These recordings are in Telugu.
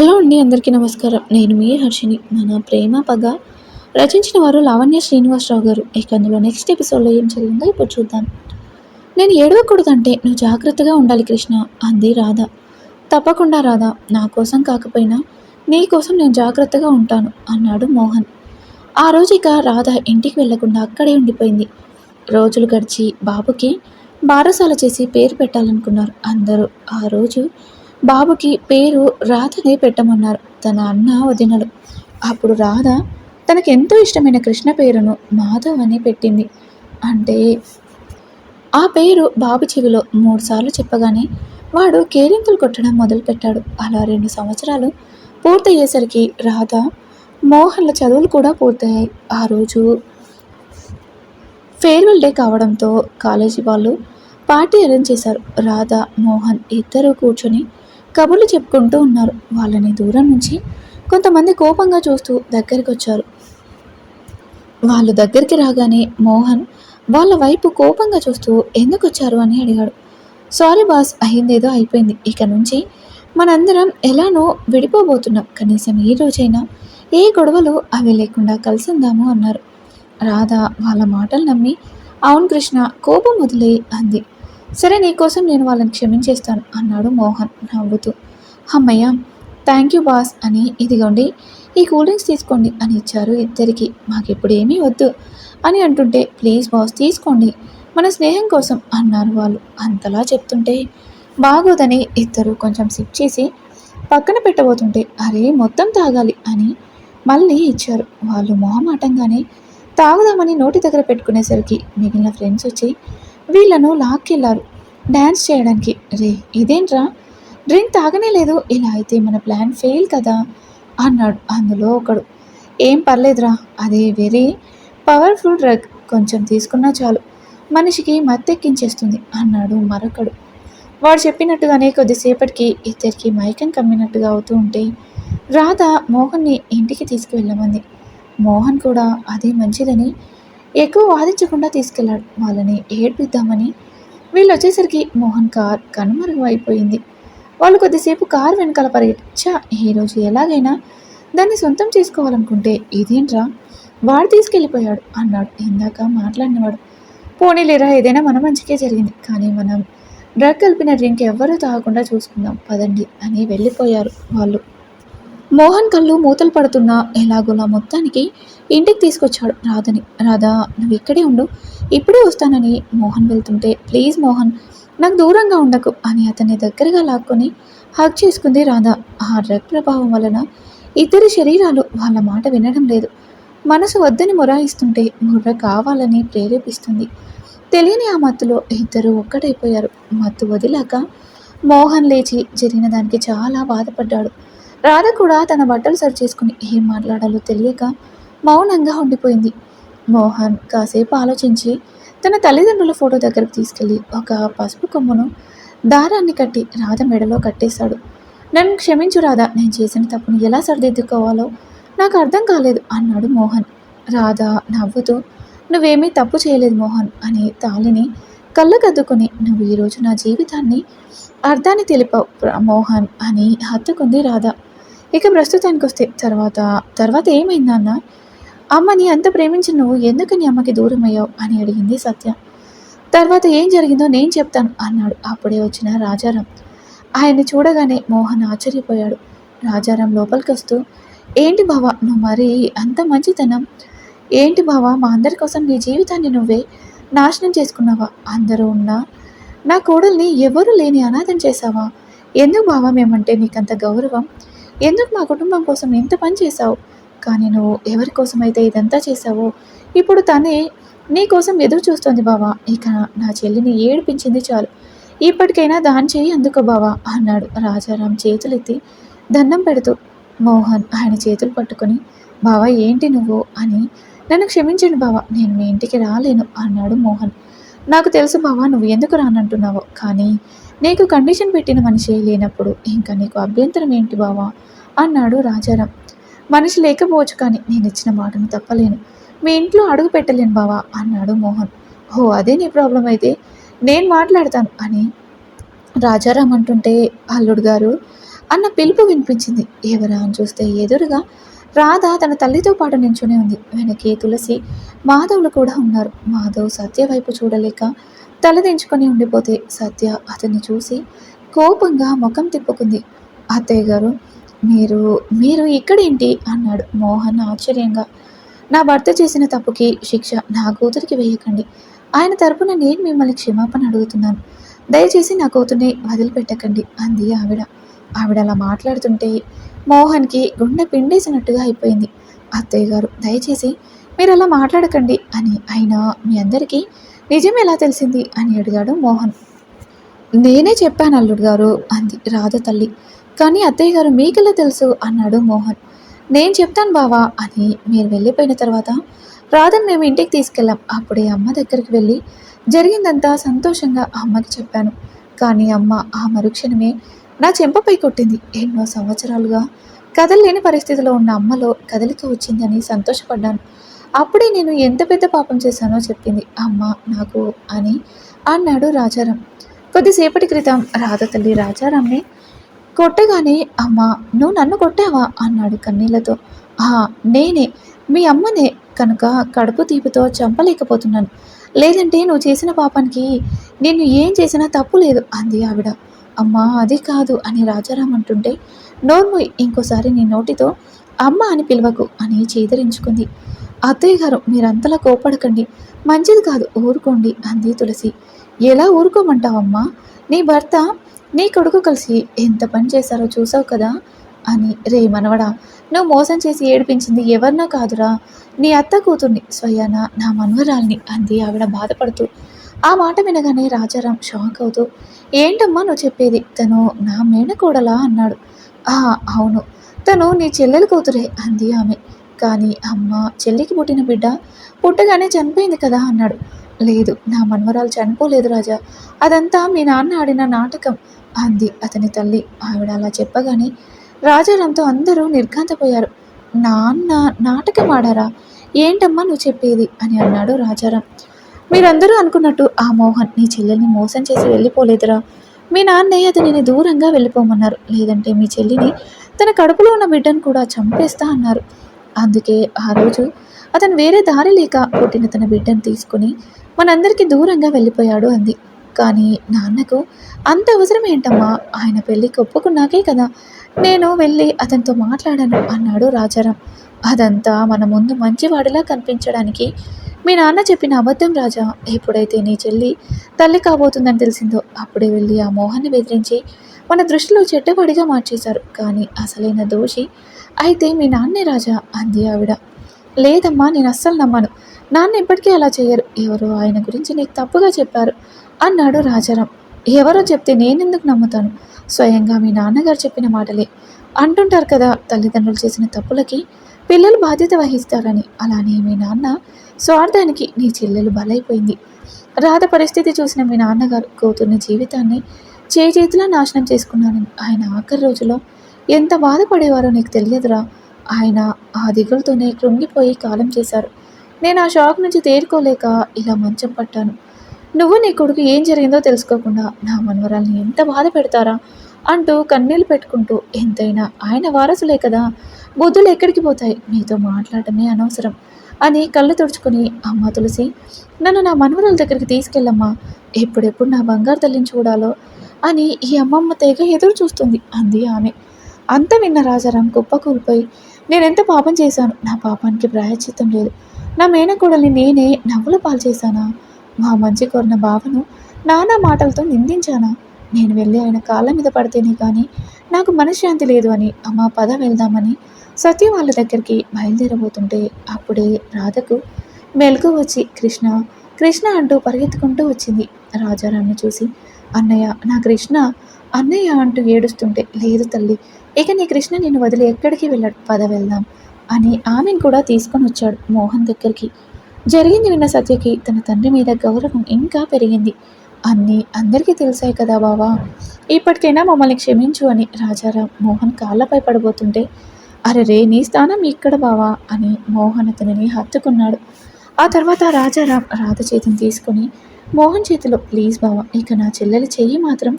హలో అండి అందరికీ నమస్కారం. నేను మీ హర్షిని మన ప్రేమ పగ రచించిన వారు లావణ్య శ్రీనివాసరావు గారు. ఇక అందులో నెక్స్ట్ ఎపిసోడ్లో ఏం జరిగిందో ఇప్పుడు చూద్దాం. నేను ఏడవకూడదంటే నువ్వు జాగ్రత్తగా ఉండాలి కృష్ణ అంది రాధ. తప్పకుండా రాధ నా కోసం కాకపోయినా నీ కోసం నేను జాగ్రత్తగా ఉంటాను అన్నాడు మోహన్. ఆ రోజు ఇక రాధ ఇంటికి వెళ్ళకుండా అక్కడే ఉండిపోయింది. రోజులు గడిచి బాబుకి బారసాల చేసి పేరు పెట్టాలనుకున్నారు అందరూ. ఆ రోజు బాబుకి పేరు రాధనే పెట్టమన్నారు. తన అన్న వదినలు. అప్పుడు రాధ తనకెంతో ఎంతో ఇష్టమైన కృష్ణ పేరును మాధవ్ అని పెట్టింది. అంటే ఆ పేరు బాబు చెవిలో మూడుసార్లు చెప్పగానే వాడు కేరింతలు కొట్టడం మొదలుపెట్టాడు అలా రెండు సంవత్సరాలు పూర్తయ్యేసరికి రాధ మోహన్ల చదువులు కూడా పూర్తయ్యాయి. ఆ రోజు ఫేర్వెల్ డే కావడంతో కాలేజీ వాళ్ళు పార్టీ అరేంజ్ చేశారు. రాధ మోహన్ ఇద్దరు కూర్చొని కబుర్లు చెప్పుకుంటూ ఉన్నారు. వాళ్ళని దూరం నుంచి కొంతమంది కోపంగా చూస్తూ దగ్గరికి వచ్చారు వాళ్ళు దగ్గరికి రాగానే మోహన్ వాళ్ళ వైపు కోపంగా చూస్తూ ఎందుకు వచ్చారు అని అడిగాడు. సారీ బాస్ అయిందేదో అయిపోయింది. ఇక నుంచి మనందరం ఎలానో విడిపోబోతున్నాం. కనీసం ఈ రోజైనా ఏ గొడవలు అవి లేకుండా కలిసిందాము అన్నారు. రాధ వాళ్ళ మాటలు నమ్మి అవును కృష్ణ కోపం వదిలే అంది. సరే నీకోసం నేను వాళ్ళని క్షమించేస్తాను అన్నాడు మోహన్ నవ్వుతూ. అమ్మయ్య థ్యాంక్ యూ బాస్ అని ఇదిగోండి ఈ కూల్ డ్రింక్స్ తీసుకోండి అని ఇచ్చారు ఇద్దరికి. మాకిప్పుడు ఏమీ వద్దు అని అంటుంటే ప్లీజ్ బాస్ తీసుకోండి మన స్నేహం కోసం అన్నారు వాళ్ళు. అంతలా చెప్తుంటే బాగోదని ఇద్దరు కొంచెం సిప్ చేసి పక్కన పెట్టబోతుంటే అరే మొత్తం తాగాలి అని మళ్ళీ ఇచ్చారు. వాళ్ళు మొహమాటంగానే తాగుదామని నోటి దగ్గర పెట్టుకునేసరికి మిగిలిన ఫ్రెండ్స్ వచ్చి వీళ్ళను లాక్కెళ్ళారు. డ్యాన్స్ చేయడానికి. రే ఇదేంట్రా? డ్రింక్ తాగనే లేదు. ఇలా అయితే మన ప్లాన్ ఫెయిల్ కదా? అన్నాడు. అందులో ఒకడు. ఏం పర్లేదురా. అదే వెరీ పవర్ఫుల్ డ్రగ్. కొంచెం తీసుకున్నా చాలు. మనిషికి మత్తెక్కించేస్తుంది అన్నాడు మరొకడు. వాడు చెప్పినట్టుగానే కొద్దిసేపటికి ఇద్దరికి మైకం కమ్మినట్టుగా అవుతూ ఉంటే రాధ మోహన్ని ఇంటికి తీసుకువెళ్ళమంది. మోహన్ కూడా అదే మంచిదని ఎక్కువ వాదించకుండా తీసుకెళ్ళాడు వాళ్ళని ఏడ్పిద్దామని. వీళ్ళు వచ్చేసరికి మోహన్ కార్ కనుమరుగు అయిపోయింది వాళ్ళు కొద్దిసేపు కార్ వెనకాల పరిగెచ్చా ఈరోజు ఎలాగైనా దాన్ని సొంతం చేసుకోవాలనుకుంటే ఇదేంట్రా? వాడు తీసుకెళ్ళిపోయాడు అన్నాడు ఇందాక మాట్లాడినవాడు. పోనీలేరా ఏదైనా మన మంచికే జరిగింది. కానీ మనం డ్రగ్ కలిపిన డ్రింక్ ఎవ్వరూ తాగకుండా చూసుకుందాం పదండి అని వెళ్ళిపోయారు వాళ్ళు. మోహన్ కళ్ళు మూతలు పడుతున్నా ఎలాగోలా మొత్తానికి ఇంటికి తీసుకొచ్చాడు రాధని. రాధా నువ్వు ఇక్కడే ఉండు. ఇప్పుడే వస్తానని మోహన్ వెళ్తుంటే ప్లీజ్ మోహన్ నాకు దూరంగా ఉండకు అని అతన్ని దగ్గరగా లాక్కొని హగ్ చేసుకుంది రాధ. ఆ డ్రగ్ ప్రభావం వలన ఇద్దరి శరీరాలు వాళ్ళ మాట వినడం లేదు. మనసు వద్దని మొరాయిస్తుంటే ముర్ర కావాలని ప్రేరేపిస్తుంది. తెలియని ఆ మత్తులో ఇద్దరు ఒక్కటైపోయారు. మత్తు వదిలాక మోహన్ లేచి జరిగిన దానికి చాలా బాధపడ్డాడు. రాధ కూడా తన బట్టలు సరి చేసుకుని ఏం మాట్లాడాలో తెలియక మౌనంగా ఉండిపోయింది. మోహన్ కాసేపు ఆలోచించి తన తల్లిదండ్రుల ఫోటో దగ్గరకు తీసుకెళ్ళి ఒక పసుపు కొమ్మును దారాన్ని కట్టి రాధ మెడలో కట్టేశాడు. నన్ను క్షమించు రాధా నేను చేసిన తప్పును ఎలా సరిదిద్దుకోవాలో నాకు అర్థం కాలేదు అన్నాడు మోహన్. రాధ నవ్వుతూ నువ్వేమీ తప్పు చేయలేదు మోహన్ అని తాళిని కళ్ళకద్దుకుని నువ్వు ఈరోజు నా జీవితాన్ని అర్థాన్ని తెలిపావు ప్ర- మోహన్ అని హత్తుకుంది రాధ. ఇక ప్రస్తుతానికి వస్తే తర్వాత తర్వాత ఏమైంది అన్న? అమ్మని అంత ప్రేమించిన నువ్వు ఎందుకు నీ అమ్మకి దూరం అయ్యావు అని అడిగింది సత్య. తర్వాత ఏం జరిగిందో నేను చెప్తాను అన్నాడు అప్పుడే వచ్చిన రాజారాం. ఆయన్ని చూడగానే మోహన్ ఆశ్చర్యపోయాడు. రాజారాం లోపలికి వస్తూ ఏంటి బావ నువ్వు మరీ అంత మంచితనం? ఏంటి బావ మా అందరి కోసం నీ జీవితాన్ని నువ్వే నాశనం చేసుకున్నావా? అందరూ ఉన్నా నా కోడల్ని ఎవరు లేని అనాథం చేశావా? ఎందుకు బావ మేమంటే నీకంత గౌరవం? ఎందుకు మా కుటుంబం కోసం ఎంత పని చేశావు? కానీ నువ్వు ఎవరి కోసమైతే ఇదంతా చేశావో ఇప్పుడు తనే నీ కోసం ఎదురు చూస్తోంది బావా. ఇక నా చెల్లిని ఏడిపించింది చాలు. ఇప్పటికైనా దాని చేయి అందుకో బావా అన్నాడు రాజారాం చేతులెత్తి దండం పెడుతూ. మోహన్ ఆయన చేతులు పట్టుకొని బావా ఏంటి నువ్వు అని. నన్ను క్షమించండి బావా నేను మీ ఇంటికి రాలేను అన్నాడు మోహన్. నాకు తెలుసు బావా నువ్వు ఎందుకు రానంటున్నావో. కానీ నీకు కండిషన్ పెట్టిన మనిషి లేనప్పుడు ఇంకా నీకు అభ్యంతరం ఏంటి బావా? అన్నాడు రాజారాం. మనిషి లేకపోవచ్చు కానీ నేను ఇచ్చిన మాటను తప్పలేను. మీ ఇంట్లో అడుగు పెట్టలేను బావా అన్నాడు మోహన్. ఓ అదే నీ ప్రాబ్లం అయితే. నేను మాట్లాడతాను అని రాజారాం అంటుంటే అల్లుడు గారు అన్న పిలుపు వినిపించింది. ఎవరా అని చూస్తే ఎదురుగా రాధ తన తల్లితో పాటు నించునే ఉంది. వెనకే తులసి మాధవులు కూడా ఉన్నారు. మాధవ్ సత్య వైపు చూడలేక తలదించుకొని ఉండిపోతే సత్య అతన్ని చూసి కోపంగా ముఖం తిప్పుకుంది. అత్తయ్య గారు మీరు మీరు ఇక్కడేంటి? అన్నాడు. మోహన్ ఆశ్చర్యంగా. నా భర్త చేసిన తప్పుకి శిక్ష నా కూతురికి వేయకండి. ఆయన తరపున నేను మిమ్మల్ని క్షమాపణ అడుగుతున్నాను. దయచేసి నా కూతుర్ని వదిలిపెట్టకండి అంది ఆవిడ. ఆవిడ అలా మాట్లాడుతుంటే మోహన్కి గుండె పిండేసినట్టుగా అయిపోయింది. అత్తయ్య గారు దయచేసి మీరు అలా మాట్లాడకండి అని అయినా మీ అందరికీ నిజం ఎలా తెలిసింది అని అడిగాడు మోహన్. నేనే చెప్పాను అల్లుడు గారు అంది రాధ తల్లి. కానీ అత్తయ్య గారు మీకెలా తెలుసు అన్నాడు మోహన్. నేను చెప్తాను బావా అని మీరు వెళ్ళిపోయిన తర్వాత రాధను మేము ఇంటికి తీసుకెళ్ళాం. అప్పుడే అమ్మ దగ్గరికి వెళ్ళి జరిగిందంతా సంతోషంగా అమ్మకి చెప్పాను. కానీ అమ్మ ఆ మరుక్షణమే నా చెంపపై కొట్టింది. ఎన్నో సంవత్సరాలుగా కదలలేని పరిస్థితిలో ఉన్న అమ్మలో కదలిక వచ్చిందని సంతోషపడ్డాను. అప్పుడే నేను ఎంత పెద్ద పాపం చేశానో చెప్పింది. అమ్మ నాకు అని అన్నాడు రాజారాం. కొద్దిసేపటి క్రితం రాధ తల్లి రాజారాంని కొట్టగానే అమ్మ నువ్వు నన్ను కొట్టావా? అన్నాడు కన్నీళ్ళతో. ఆ నేనే. మీ అమ్మనే. కనుక కడుపు తీపితో చంపలేకపోతున్నాను. లేదంటే నువ్వు చేసిన పాపానికి నేను ఏం చేసినా తప్పు లేదు అంది ఆవిడ. అమ్మా అది కాదు అని రాజారాం అంటుంటే నోర్ము ఇంకోసారి నీ నోటితో అమ్మ అని పిలవకు అని చేదరించుకుంది. అత్తయ్య గారు మీరంతలా కోపడకండి. మంచిది కాదు ఊరుకోండి అంది తులసి. ఎలా ఊరుకోమంటావమ్మా? నీ భర్త నీ కొడుకు కలిసి ఎంత పని చేశారో చూసావు కదా? అని రే మనవడా నువ్వు మోసం చేసి ఏడిపించింది ఎవరినా కాదురా. నీ అత్త కూతుర్ని స్వయాన నా మనవరాల్ని అంది ఆవిడ బాధపడుతూ. ఆ మాట వినగానే రాజారాం షాక్ అవుతూ ఏంటమ్మా నువ్వు చెప్పేది? తను నా మేనకోడలా అన్నాడు. ఆ అవును. తను నీ చెల్లెలు కూతురే అంది ఆమె. కానీ అమ్మ చెల్లికి పుట్టిన బిడ్డ పుట్టగానే చనిపోయింది కదా అన్నాడు. లేదు నా మనవరాలు చనిపోలేదు రాజా. అదంతా మీ నాన్న ఆడిన నాటకం అంది అతని తల్లి. ఆవిడ అలా చెప్పగానే రాజారాంతో అందరూ నిర్ఘాంతపోయారు. నాన్న నాటకం ఆడారా? ఏంటమ్మా నువ్వు చెప్పేది? అని అన్నాడు రాజారాం. మీరందరూ అనుకున్నట్టు ఆ మోహన్ నీ చెల్లెల్ని మోసం చేసి వెళ్ళిపోలేదురా. మీ నాన్నయ్య అతనిని దూరంగా వెళ్ళిపోమన్నారు. లేదంటే మీ చెల్లిని తన కడుపులో ఉన్న బిడ్డను కూడా చంపేస్తా అన్నారు. అందుకే ఆ రోజు అతను వేరే దారి లేక పుట్టిన తన బిడ్డను తీసుకుని మనందరికీ దూరంగా వెళ్ళిపోయాడు అంది. కానీ నాన్నకు అంత అవసరం ఏంటమ్మా? ఆయన పెళ్ళికి ఒప్పుకున్నాకే కదా. నేను వెళ్ళి అతనితో మాట్లాడాను అన్నాడు రాజారాం. అదంతా మన ముందు మంచివాడిలా కనిపించడానికి మీ నాన్న చెప్పిన అబద్ధం రాజా ఎప్పుడైతే నీ చెల్లి తల్లి కాబోతుందని తెలిసిందో అప్పుడే వెళ్ళి ఆ మోహన్ని బెదిరించి మన దృష్టిలో చెడ్డవాడిగా మార్చేశారు. కానీ అసలైన దోషి అయితే మీ నాన్నే రాజా అంది ఆవిడ. లేదమ్మా నేను అస్సలు నమ్మను. నాన్న ఎప్పటికీ అలా చేయరు. ఎవరో ఆయన గురించి నీకు తప్పుగా చెప్పారు అన్నాడు రాజారాం. ఎవరో చెప్తే నేనెందుకు నమ్ముతాను? స్వయంగా మీ నాన్నగారు చెప్పిన మాటలే. అంటుంటారు కదా తల్లిదండ్రులు చేసిన తప్పులకి పిల్లలు బాధ్యత వహిస్తారని. అలానే మీ నాన్న స్వార్థానికి నీ చెల్లెలు బలైపోయింది. రాధ పరిస్థితి చూసిన మీ నాన్నగారు కూతుర్ని జీవితాన్ని చేతిలో నాశనం చేసుకున్నానని ఆయన ఆఖరి రోజులో ఎంత బాధపడేవారో నీకు తెలియదురా. ఆయన ఆ దిగులతోనే కృంగిపోయి కాలం చేశారు. నేను ఆ షాక్ నుంచి తేరుకోలేక ఇలా మంచం పట్టాను. నువ్వు నీ కొడుకు ఏం జరిగిందో తెలుసుకోకుండా నా మనవరాల్ని ఎంత బాధ పెడతారా? అంటూ కన్నీళ్ళు పెట్టుకుంటూ ఎంతైనా ఆయన వారసులే కదా బుద్ధులు ఎక్కడికి పోతాయి? మీతో మాట్లాడటమే అనవసరం అని కళ్ళు తుడుచుకుని అమ్మ తులసి నన్ను నా మనవరాల దగ్గరికి తీసుకెళ్ళమ్మా. ఎప్పుడెప్పుడు నా బంగారు తల్లిని చూడాలో అని ఈ అమ్మమ్మ తెగ ఎదురు చూస్తుంది అంది ఆమె. అంత విన్న రాజారాం గొప్ప కూలిపోయి నేనెంత పాపం చేశాను? నా పాపానికి ప్రాయశ్చిత్తం లేదు. నా మేనకోడల్ని నేనే నవ్వుల పాలు చేశానా? మా మంచి కోరిన బావను నానా మాటలతో నిందించానా? నేను వెళ్ళి ఆయన కాళ్ళ మీద పడితేనే కానీ నాకు మనశ్శాంతి లేదు అని అమ్మ పద వెళ్దామని సత్య వాళ్ళ దగ్గరికి బయలుదేరబోతుంటే అప్పుడే రాధకు మెలకు వచ్చి కృష్ణ కృష్ణ అంటూ పరిగెత్తుకుంటూ వచ్చింది. రాజారాన్ని చూసి అన్నయ్య నా కృష్ణ అన్నయ్య అంటూ ఏడుస్తుంటే లేదు తల్లి ఇక నీ కృష్ణ నిన్ను వదిలి ఎక్కడికి వెళ్ళాడు పద వెళ్దాం అని ఆమెను కూడా తీసుకొని వచ్చాడు మోహన్ దగ్గరికి. జరిగింది విన్న సత్యకి తన తండ్రి మీద గౌరవం ఇంకా పెరిగింది. అన్నీ అందరికీ తెలిసాయి కదా బావా. ఇప్పటికైనా మమ్మల్ని క్షమించు అని రాజారాం మోహన్ కాళ్ళపై పడబోతుంటే అరే రే నీ స్థానం ఇక్కడ బావా అని మోహన్ అతనిని హత్తుకున్నాడు. ఆ తర్వాత రాజారాం రాధ చేతిని తీసుకొని మోహన్ చేతిలో ప్లీజ్ బావా ఇక నా చెల్లెలి చెయ్యి మాత్రం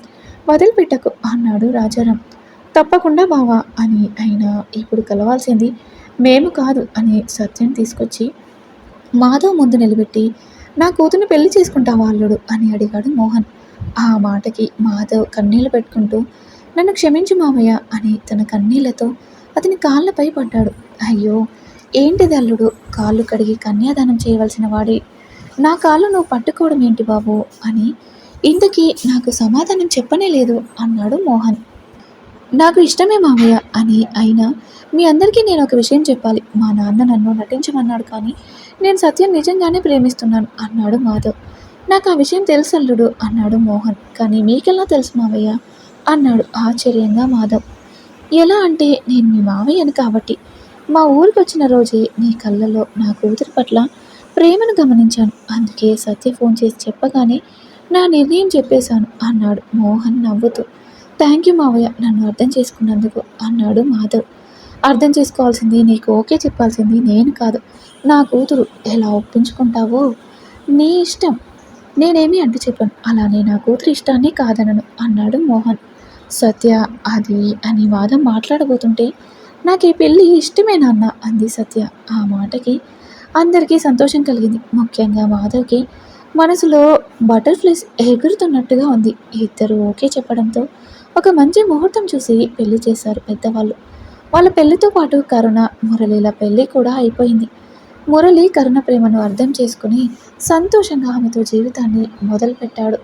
వదిలిపెట్టకు అన్నాడు రాజారాం. తప్పకుండా బావా అని అయినా ఇప్పుడు కలవాల్సింది మేము కాదు అని సత్యం తీసుకొచ్చి మాధవ్ ముందు నిలబెట్టి నా కూతుర్ని పెళ్ళి చేసుకుంటావా అల్లుడు? అని అడిగాడు మోహన్. ఆ మాటకి మాధవ్ కన్నీళ్ళు పెట్టుకుంటూ నన్ను క్షమించు మామయ్య అని తన కన్నీళ్ళతో అతని కాళ్ళపై పడ్డాడు. అయ్యో ఏంటిది అల్లుడు? కాళ్ళు కడిగి కన్యాదానం చేయవలసిన వాడి. నా కాళ్ళు నువ్వు పట్టుకోవడం ఏంటి బాబు? అని ఇంతకీ నాకు సమాధానం చెప్పనే లేదు అన్నాడు మోహన్. నాకు ఇష్టమే మామయ్య అని అయినా మీ అందరికీ నేను ఒక విషయం చెప్పాలి. మా నాన్న నన్ను నటించమన్నాడు కానీ నేను సత్యం నిజంగానే ప్రేమిస్తున్నాను అన్నాడు మాధవ్. నాకు ఆ విషయం తెలుసు అల్లుడు అన్నాడు మోహన్. కానీ మీకెలా తెలుసు మావయ్య? అన్నాడు ఆశ్చర్యంగా మాధవ్. ఎలా అంటే నేను మీ మావయ్యను కాబట్టి. మా ఊరికి వచ్చిన రోజే నీ కళ్ళలో నా కూతురి పట్ల ప్రేమను గమనించాను. అందుకే సత్య ఫోన్ చేసి చెప్పగానే నా నిర్ణయం చెప్పేశాను అన్నాడు మోహన్ నవ్వుతూ. థ్యాంక్ యూ మావయ్య నన్ను అర్థం చేసుకున్నందుకు అన్నాడు మాధవ్. అర్థం చేసుకోవాల్సింది నీకు ఓకే చెప్పాల్సింది నేను కాదు. నా కూతురు ఎలా ఒప్పించుకుంటావో నీ ఇష్టం. నేనేమి అంటూ చెప్పాను. అలానే నా కూతురు ఇష్టాన్ని కాదనను అన్నాడు మోహన్. సత్య అది అని వాదం మాట్లాడబోతుంటే నాకు ఈ పెళ్ళి ఇష్టమే నాన్న అంది సత్య. ఆ మాటకి అందరికీ సంతోషం కలిగింది. ముఖ్యంగా మాధవ్కి మనసులో బటర్ఫ్లైస్ ఎగురుతున్నట్టుగా ఉంది. ఇద్దరు ఓకే చెప్పడంతో ఒక మంచి ముహూర్తం చూసి పెళ్ళి చేశారు పెద్దవాళ్ళు. వాళ్ళ పెళ్ళితో పాటు కరుణ మురళిల పెళ్ళి కూడా అయిపోయింది. మురళి కరుణ ప్రేమను అర్థం చేసుకుని సంతోషంగా ఆమెతో జీవితాన్ని మొదలుపెట్టాడు.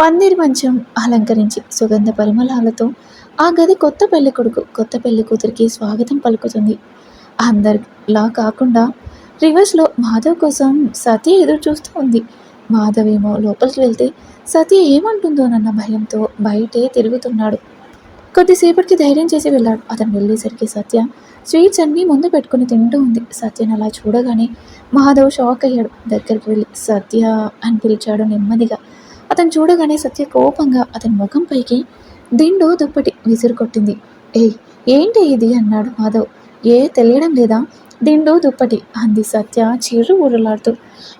పందిరి మంచం అలంకరించి సుగంధ పరిమళాలతో ఆ గది కొత్త పెళ్ళి కొడుకు కొత్త పెళ్ళి కూతురికి స్వాగతం పలుకుతుంది. అందరిలా కాకుండా రివర్స్లో మాధవ్ కోసం సతీ ఎదురు చూస్తూ ఉంది. మాధవేమో లోపలికి వెళ్తే సతీ ఏమంటుందోనన్న భయంతో బయటే తిరుగుతున్నాడు. కొద్దిసేపటికి ధైర్యం చేసి వెళ్ళాడు. అతను వెళ్ళేసరికి సత్య స్వీట్స్ అన్నీ ముందు పెట్టుకుని తింటూ ఉంది. సత్యను అలా చూడగానే మాధవ్ షాక్ అయ్యాడు. దగ్గరికి వెళ్ళి సత్య అని పిలిచాడు నెమ్మదిగా. అతను చూడగానే సత్య కోపంగా అతని ముఖం పైకి దిండు దుప్పటి విసిరు కొట్టింది ఏయ్ ఏంటి ఇది? అన్నాడు మాధవ్. ఏ తెలియడం లేదా? దిండు దుప్పటి అంది సత్య చిర్రు ఊరులాడుతూ.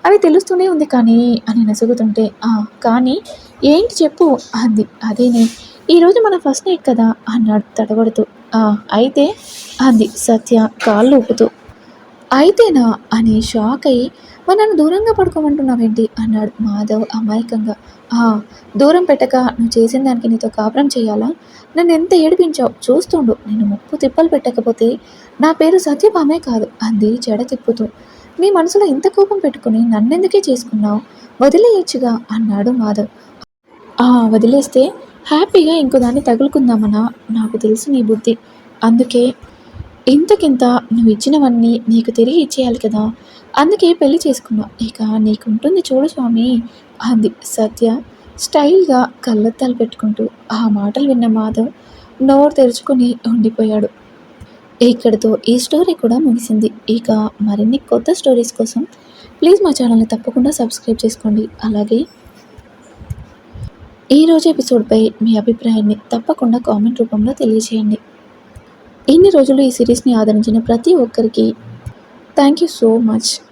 అవి తెలుస్తూనే ఉంది కానీ అని నసుగుతుంటే ఆ కానీ ఏంటి చెప్పు అంది. అదేనే ఈరోజు మన ఫస్ట్ నైట్ కదా? అన్నాడు తడబడుతూ ఆ అయితే అంది సత్య కాళ్ళు ఊపుతూ. అయితేనా? అని షాక్ అయ్యి మరి నన్ను దూరంగా పడుకోమంటున్నావేంటి? అన్నాడు మాధవ్ అమాయకంగా. ఆ దూరం పెట్టక నువ్వు చేసిన దానికి నీతో కాపురం చేయాలా? నన్ను ఎంత ఏడిపించావు? చూస్తుండు. నేను ముప్పు తిప్పలు పెట్టకపోతే నా పేరు సత్యభామే కాదు అంది జడ తిప్పుతూ. నీ మనసులో ఇంత కోపం పెట్టుకుని నన్నెందుకే చేసుకున్నావు? వదిలేయచ్చుగా అన్నాడు మాధవ్. ఆ వదిలేస్తే హ్యాపీగా ఇంకో దాన్ని తగులుకుందామన్నా నాకు తెలుసు నీ బుద్ధి. అందుకే ఇంతకింత నువ్వు ఇచ్చినవన్నీ నీకు తిరిగి ఇచ్చేయాలి కదా. అందుకే పెళ్ళి చేసుకున్నా. ఇక నీకుంటుంది చూడు స్వామి అంది సత్య స్టైల్గా కళ్ళద్దాలు పెట్టుకుంటూ. ఆ మాటలు విన్న మాధవ్ నోరు తెరుచుకొని ఉండిపోయాడు. ఇక్కడితో ఈ స్టోరీ కూడా ముగిసింది. ఇక మరిన్ని కొత్త స్టోరీస్ కోసం ప్లీజ్ మా ఛానల్ని తప్పకుండా సబ్స్క్రైబ్ చేసుకోండి. అలాగే ఈరోజు ఎపిసోడ్పై మీ అభిప్రాయాన్ని తప్పకుండా కామెంట్ రూపంలో తెలియజేయండి ఇన్ని రోజులు ఈ సిరీస్ని ఆదరించిన ప్రతి ఒక్కరికి థ్యాంక్ యూ సో మచ్.